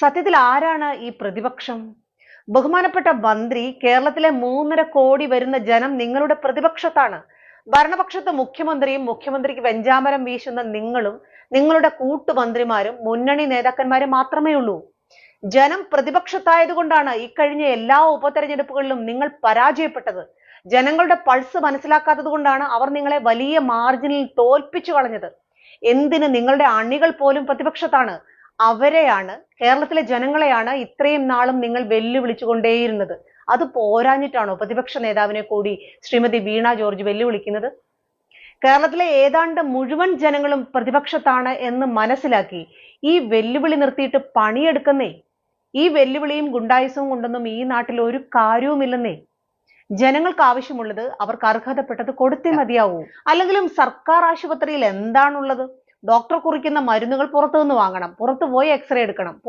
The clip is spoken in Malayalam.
സത്യത്തിൽ ആരാണ് ഈ പ്രതിപക്ഷം? ബഹുമാനപ്പെട്ട മന്ത്രി കേരളത്തിലെ മൂന്നര കോടി വരുന്ന ജനം നിങ്ങളുടെ പ്രതിപക്ഷത്താണ്. ഭരണപക്ഷത്ത് മുഖ്യമന്ത്രിയും മുഖ്യമന്ത്രിക്ക് വെഞ്ചാമരം വീശുന്ന നിങ്ങളും നിങ്ങളുടെ കൂട്ടുമന്ത്രിമാരും മുന്നണി നേതാക്കന്മാരും മാത്രമേ ഉള്ളൂ. ജനം പ്രതിപക്ഷത്തായതുകൊണ്ടാണ് ഇക്കഴിഞ്ഞ എല്ലാ ഉപതെരഞ്ഞെടുപ്പുകളിലും നിങ്ങൾ പരാജയപ്പെട്ടത്. ജനങ്ങളുടെ പൾസ് മനസ്സിലാക്കാത്തത് കൊണ്ടാണ് അവർ നിങ്ങളെ വലിയ മാർജിനിൽ തോൽപ്പിച്ചു കളഞ്ഞത്. എന്തിന് നിങ്ങളുടെ അണികൾ പോലും പ്രതിപക്ഷത്താണ്? അവരെയാണ് കേരളത്തിലെ ജനങ്ങളെയാണ് ഇത്രയും നാളും നിങ്ങൾ വെല്ലുവിളിച്ചുകൊണ്ടേയിരുന്നത്. അത് പോരാഞ്ഞിട്ടാണോ പ്രതിപക്ഷ നേതാവിനെ കൂടി ശ്രീമതി വീണ ജോർജ് വെല്ലുവിളിക്കുന്നത്? കേരളത്തിലെ ഏതാണ്ട് മുഴുവൻ ജനങ്ങളും പ്രതിപക്ഷത്താണ് എന്ന് മനസ്സിലാക്കി ഈ വെല്ലുവിളി നിർത്തിയിട്ട് പണിയെടുക്കുന്നേ? ഈ വെല്ലുവിളിയും ഗുണ്ടായുസവും കൊണ്ടൊന്നും ഈ നാട്ടിൽ ഒരു കാര്യവുമില്ലെന്നേ? ജനങ്ങൾക്ക് ആവശ്യമുള്ളത് അവർക്ക് അർഹതപ്പെട്ടത് കൊടുത്തേ മതിയാവൂ. അല്ലെങ്കിലും സർക്കാർ ആശുപത്രിയിൽ എന്താണുള്ളത്? ഡോക്ടർ കുറിക്കുന്ന മരുന്നുകൾ പുറത്തുനിന്ന് വാങ്ങണം. പുറത്തുപോയി എക്സ്റേ എടുക്കണം.